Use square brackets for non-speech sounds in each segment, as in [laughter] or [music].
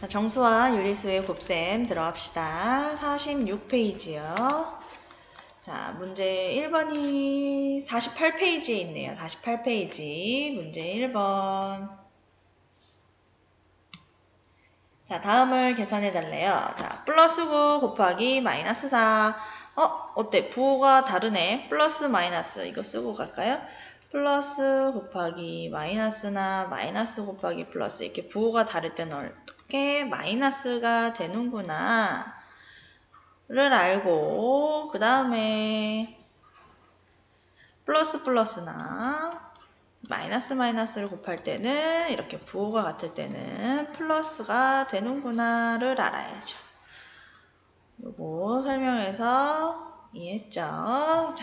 자, 정수와 유리수의 곱셈 들어갑시다. 46페이지요. 자, 문제 1번이 48페이지에 있네요. 48페이지. 문제 1번. 자, 다음을 계산해 달래요. 자, 플러스 9 곱하기 마이너스 4. 어, 어때? 부호가 다르네. 플러스 마이너스. 이거 쓰고 갈까요? 플러스 곱하기 마이너스나 마이너스 곱하기 플러스. 이렇게 부호가 다를 때는 어떻게 마이너스가 되는구나. 를 알고, 그 다음에 플러스 플러스나 마이너스 마이너스를 곱할 때는 이렇게 부호가 같을 때는 플러스가 되는구나를 알아야죠. 요거 설명해서 이해했죠? 자,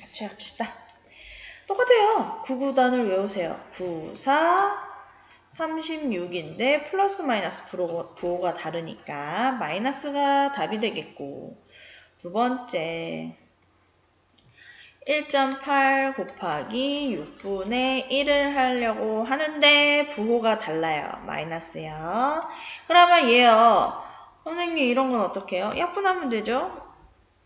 같이 합시다. 똑같아요. 9구단을 외우세요. 9, 4, 36인데 플러스 마이너스 부호가, 다르니까 마이너스가 답이 되겠고 두 번째 1.8 곱하기 6분의 1을 하려고 하는데 부호가 달라요. 마이너스요. 그러면 얘요. 선생님 이런 건 어떻게 해요? 약분하면 되죠?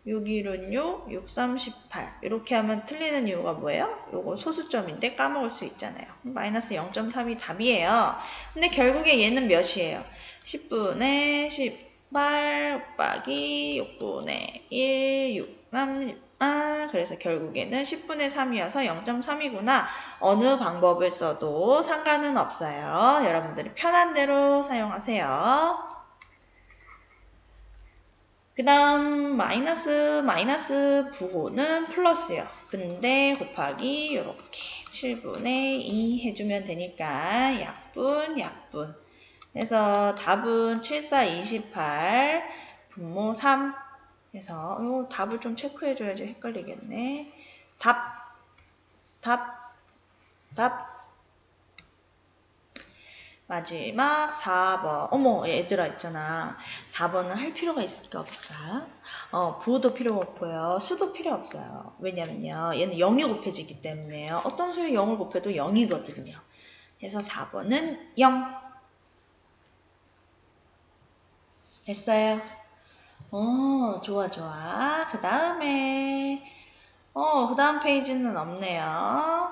6, 1은 6, 6, 3, 18 이렇게 하면 틀리는 이유가 뭐예요? 요거 소수점인데 까먹을 수 있잖아요. 마이너스 0.3이 답이에요. 근데 결국에 얘는 몇이에요? 10분의 18 곱하기 6분의 1, 6, 30 아, 그래서 결국에는 10분의 3이어서 0.3이구나. 어느 방법을 써도 상관은 없어요. 여러분들이 편한 대로 사용하세요. 그 다음 마이너스 마이너스 부호는 플러스요. 근데 곱하기 이렇게 7분의 2 해주면 되니까 약분 약분. 그래서 답은 7, 4, 28 분모 3 그래서 요 답을 좀 체크해줘야지 헷갈리겠네. 답, 답, 답. 마지막 4번. 어머, 얘들아 있잖아. 4번은 할 필요가 있을까 없을까? 어, 부호도 필요 없고요. 수도 필요 없어요. 왜냐면요. 얘는 0이 곱해지기 때문에요. 어떤 수에 0을 곱해도 0이거든요. 그래서 4번은 0. 됐어요? 어, 좋아, 좋아. 그 다음에, 어, 그 다음 페이지는 없네요.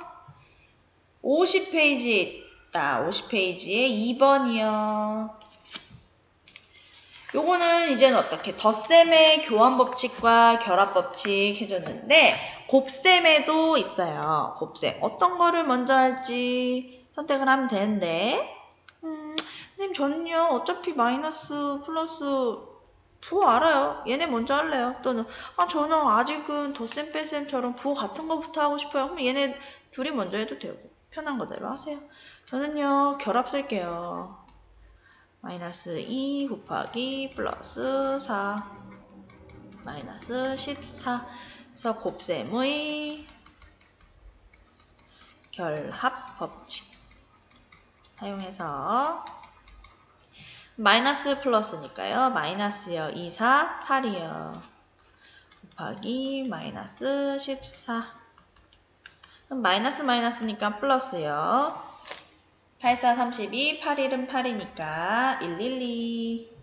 50페이지 있다. 50페이지에 2번이요. 요거는 이제는 어떻게 덧셈의 교환 법칙과 결합 법칙 해줬는데 곱셈에도 있어요. 곱셈. 어떤 거를 먼저 할지 선택을 하면 되는데 음, 선생님 저는요 어차피 마이너스 플러스 부호 알아요. 얘네 먼저 할래요. 또는 아 저는 아직은 덧셈 뺄셈처럼 부호 같은 거부터 하고 싶어요. 그럼 얘네 둘이 먼저 해도 되고 편한 거대로 하세요. 저는요 결합 쓸게요. 마이너스 2 곱하기 플러스 4 마이너스 14 그래서 곱셈의 결합 법칙 사용해서 마이너스 플러스니까요. 마이너스요. 2, 4, 8이요. 곱하기 마이너스 14. 그럼 마이너스 마이너스니까 플러스요. 8, 4, 32, 8, 1은 8이니까 1, 1, 2.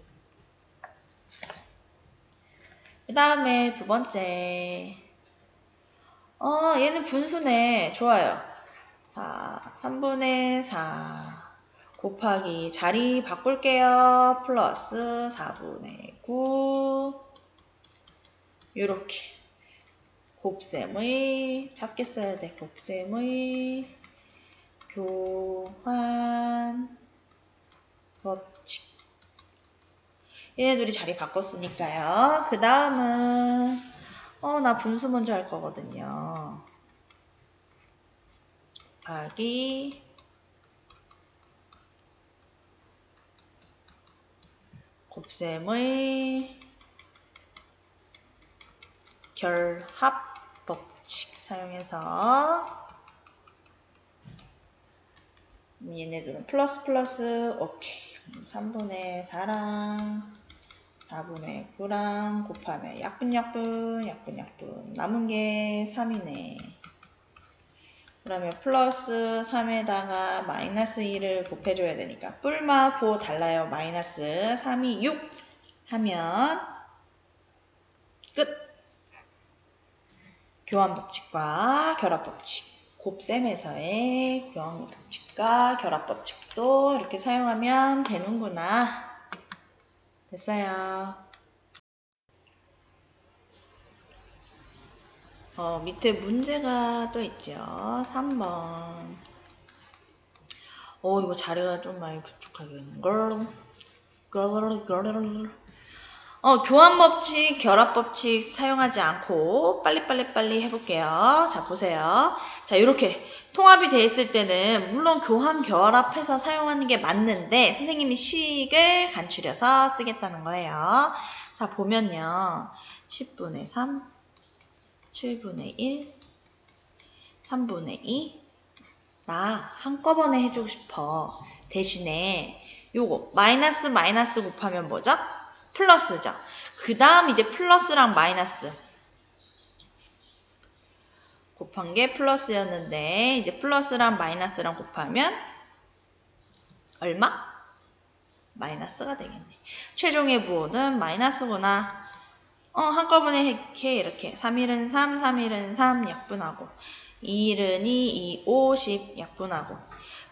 그 다음에 두 번째. 어, 얘는 분수네. 좋아요. 자, 3분의 4. 곱하기 자리 바꿀게요. 플러스 4분의 9 이렇게 곱셈의 작게 써야 돼. 곱셈의 교환 법칙 얘네들이 자리 바꿨으니까요. 그 다음은 어 나 분수 먼저 할 거거든요. 곱하기 곱셈의 결합 법칙 사용해서 얘네들은 플러스 플러스 오케이 3분의 4랑 4분의 9랑 곱하면 약분 약분 약분 약분 남은 게 3이네 그러면 플러스 3에다가 마이너스 2를 곱해줘야 되니까 뿔마 부호 달라요. 마이너스 3이 6 하면 끝. 교환 법칙과 결합 법칙. 곱셈에서의 교환 법칙과 결합 법칙도 이렇게 사용하면 되는구나. 됐어요. 어, 밑에 문제가 또 있죠. 3번. 어, 이거 자료가 좀 많이 부족하겠는걸. 걸 걸, 걸 걸. 어, 교환법칙, 결합법칙 사용하지 않고 빨리빨리 빨리 해볼게요. 자, 보세요. 자, 이렇게 통합이 돼 있을 때는 물론 교환, 결합해서 사용하는 게 맞는데 선생님이 식을 간추려서 쓰겠다는 거예요. 자, 보면요. 10분의 3, 7분의 1, 3분의 2. 나 한꺼번에 해주고 싶어. 대신에 요거 마이너스 마이너스 곱하면 뭐죠? 플러스죠. 그 다음 이제 플러스랑 마이너스 곱한 게 플러스였는데 이제 플러스랑 마이너스랑 곱하면 얼마? 마이너스가 되겠네. 최종의 부호는 마이너스구나. 어, 한꺼번에 해, 이렇게. 3일은 3, 3일은 3 약분하고 2일은 2, 2, 5, 10 약분하고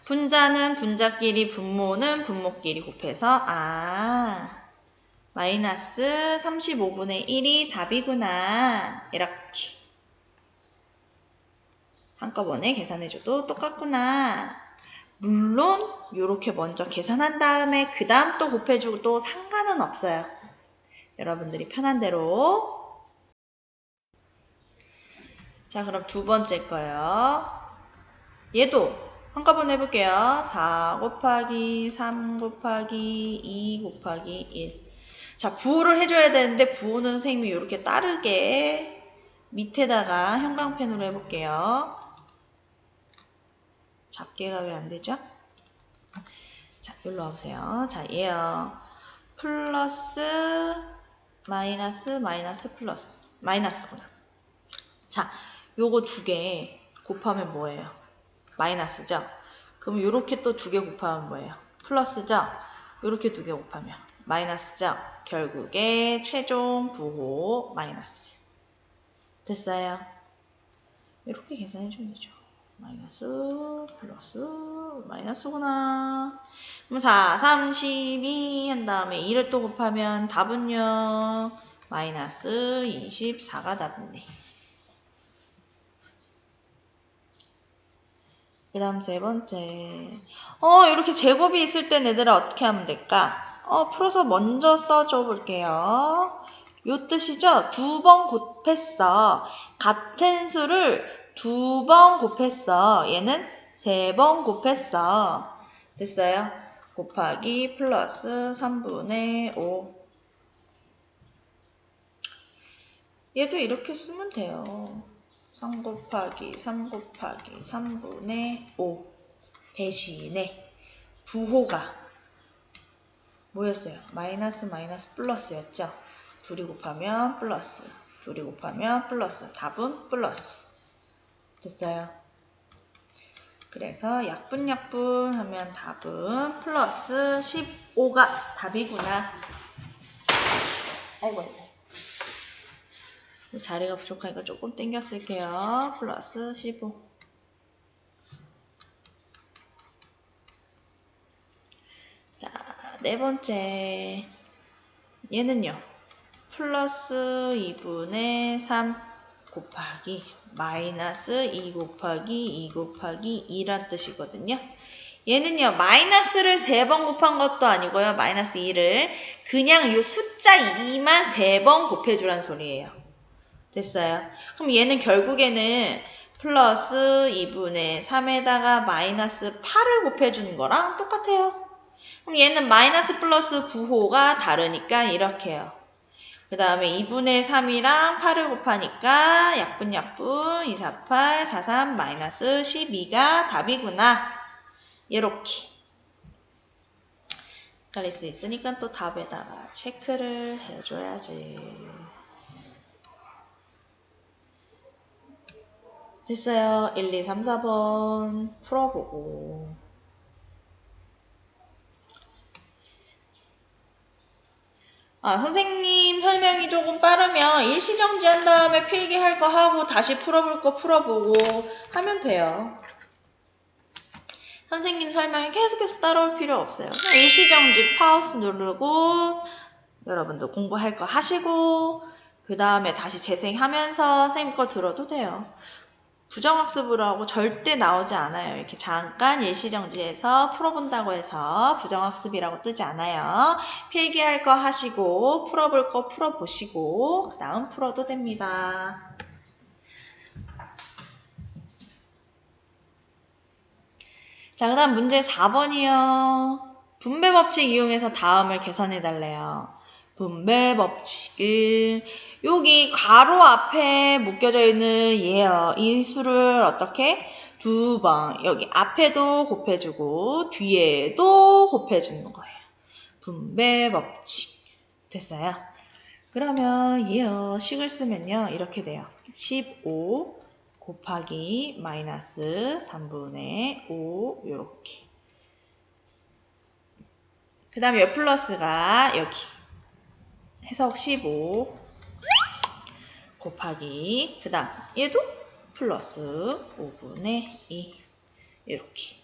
분자는 분자끼리 분모는 분모끼리 곱해서 아 마이너스 35분의 1이 답이구나. 이렇게. 한꺼번에 계산해줘도 똑같구나. 물론 이렇게 먼저 계산한 다음에 그 다음 또 곱해줘도 상관은 없어요. 여러분들이 편한 대로. 자 그럼 두 번째 거요. 얘도 한꺼번에 해볼게요. 4 곱하기 3 곱하기 2 곱하기 1. 자, 부호를 해줘야 되는데 부호는 선생님이 이렇게 따르게 밑에다가 형광펜으로 해볼게요. 작게가 왜 안 되죠? 자, 여기로 와보세요. 자, 얘요. 플러스, 마이너스, 마이너스, 플러스. 마이너스구나. 자, 요거 두 개 곱하면 뭐예요? 마이너스죠? 그럼 요렇게 또 두 개 곱하면 뭐예요? 플러스죠? 요렇게 두 개 곱하면 마이너스죠? 결국에 최종 부호 마이너스. 됐어요? 이렇게 계산해 주면 되죠. 마이너스, 플러스, 마이너스구나. 그럼 4, 32 한 다음에 2를 또 곱하면 답은요. 마이너스 24가 답이네. 그 다음 세 번째. 어, 이렇게 제곱이 있을 땐 얘들아 어떻게 하면 될까? 어, 풀어서 먼저 써줘 볼게요. 요 뜻이죠? 두 번 곱했어. 같은 수를 두 번 곱했어. 얘는 세 번 곱했어. 됐어요? 곱하기 플러스 3분의 5. 얘도 이렇게 쓰면 돼요. 3 곱하기 3 곱하기 3분의 5 대신에 부호가 뭐였어요? 마이너스 마이너스 플러스였죠? 둘이 곱하면 플러스 둘이 곱하면 플러스 답은 플러스 됐어요? 그래서 약분약분 하면 답은 플러스 15가 답이구나 아이고 자리가 부족하니까 조금 땡겨 쓸게요. 플러스 15. 자, 네 번째. 얘는요. 플러스 2분의 3 곱하기 마이너스 2 곱하기 2 곱하기 2란 뜻이거든요. 얘는요, 마이너스를 3번 곱한 것도 아니고요, 마이너스 2를. 그냥 이 숫자 2만 3번 곱해주란 소리예요. 됐어요. 그럼 얘는 결국에는 플러스 2분의 3에다가 마이너스 8을 곱해주는 거랑 똑같아요. 그럼 얘는 마이너스 플러스 부호가 다르니까 이렇게 해요. 그 다음에 2분의 3이랑 8을 곱하니까 약분 약분 2, 4, 8, 4, 3, 마이너스 12가 답이구나. 이렇게. 헷갈릴 수 있으니까 또 답에다가 체크를 해줘야지. 됐어요. 1, 2, 3, 4번 풀어보고. 아, 선생님 설명이 조금 빠르면 일시정지한 다음에 필기할 거 하고 다시 풀어볼 거 풀어보고 하면 돼요. 선생님 설명이 계속 계속 따라올 필요 없어요. 일시정지 파우스 누르고 여러분도 공부할 거 하시고 그 다음에 다시 재생하면서 선생님 거 들어도 돼요. 부정학습으로 하고 절대 나오지 않아요. 이렇게 잠깐 일시정지해서 풀어본다고 해서 부정학습이라고 뜨지 않아요. 필기할 거 하시고 풀어볼 거 풀어보시고 그 다음 풀어도 됩니다. 자, 그 다음 문제 4번이요. 분배 법칙 이용해서 다음을 계산해 달래요. 분배 법칙은 여기 가로 앞에 묶여져 있는 얘요. 이 수를 어떻게? 두 번. 여기 앞에도 곱해주고 뒤에도 곱해주는 거예요. 분배 법칙. 됐어요? 그러면 얘요. 식을 쓰면요. 이렇게 돼요. 15 곱하기 마이너스 3분의 5 요렇게. 그 다음에 몇 플러스가 여기. 해석 15 곱하기. 그 다음 얘도 플러스 5분의 2 이렇게.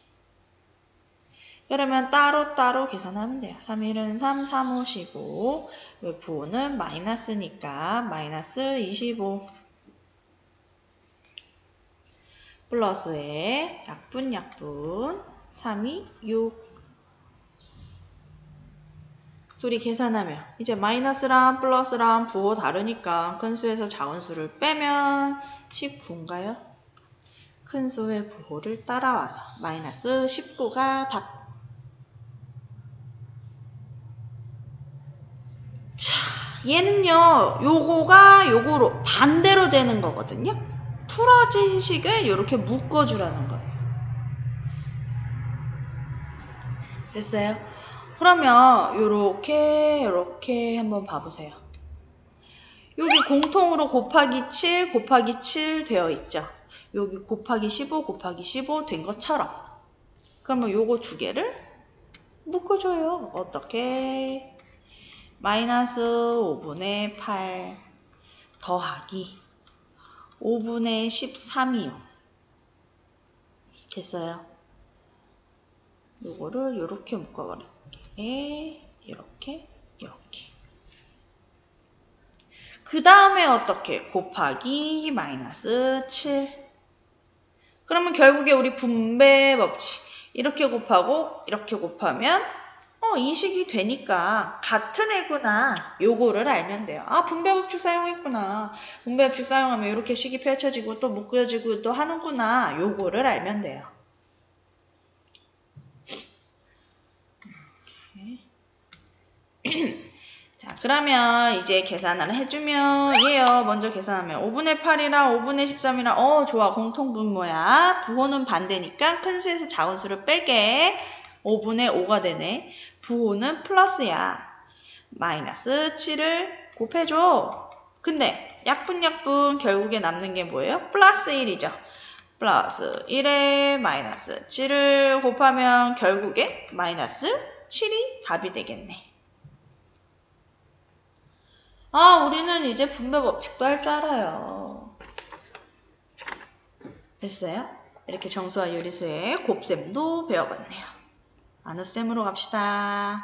그러면 따로따로 계산하면 돼요. 3, 1은 3, 3, 5, 15 여기 부호는 마이너스니까 마이너스 25 플러스에 약분 약분 3이 6 둘이 계산하면 이제 마이너스랑 플러스랑 부호 다르니까 큰 수에서 작은 수를 빼면 19인가요? 큰 수의 부호를 따라와서 마이너스 19가 답. 자, 얘는요, 요거가 요거로 반대로 되는 거거든요. 풀어진 식을 이렇게 묶어주라는 거예요. 됐어요? 그러면 요렇게 요렇게 한번 봐보세요. 여기 공통으로 곱하기 7 곱하기 7 되어 있죠. 여기 곱하기 15 곱하기 15 된 것처럼 그러면 요거 두 개를 묶어줘요. 어떻게? 마이너스 5분의 8 더하기 5분의 13이요. 됐어요. 요거를 요렇게 묶어버릴게요. 이렇게 이렇게 그 다음에 어떻게 곱하기 마이너스 7 그러면 결국에 우리 분배 법칙 이렇게 곱하고 이렇게 곱하면 어, 이식이 되니까 같은 애구나 요거를 알면 돼요. 아 분배 법칙 사용했구나. 분배 법칙 사용하면 이렇게 식이 펼쳐지고 또 묶여지고 또 하는구나. 요거를 알면 돼요. [clears throat] 자, 그러면 이제 계산을 해주면 얘요. 먼저 계산하면 5분의 8이랑 5분의 13이랑 어 좋아 공통분모야. 부호는 반대니까 큰 수에서 작은 수를 뺄게. 5분의 5가 되네. 부호는 플러스야. 마이너스 7을 곱해줘. 근데 약분약분 결국에 남는 게 뭐예요? 플러스 1이죠. 플러스 1에 마이너스 7을 곱하면 결국에 마이너스 7이 답이 되겠네. 아, 우리는 이제 분배 법칙도 할 줄 알아요. 됐어요? 이렇게 정수와 유리수의 곱셈도 배워봤네요. 나눗셈으로 갑시다.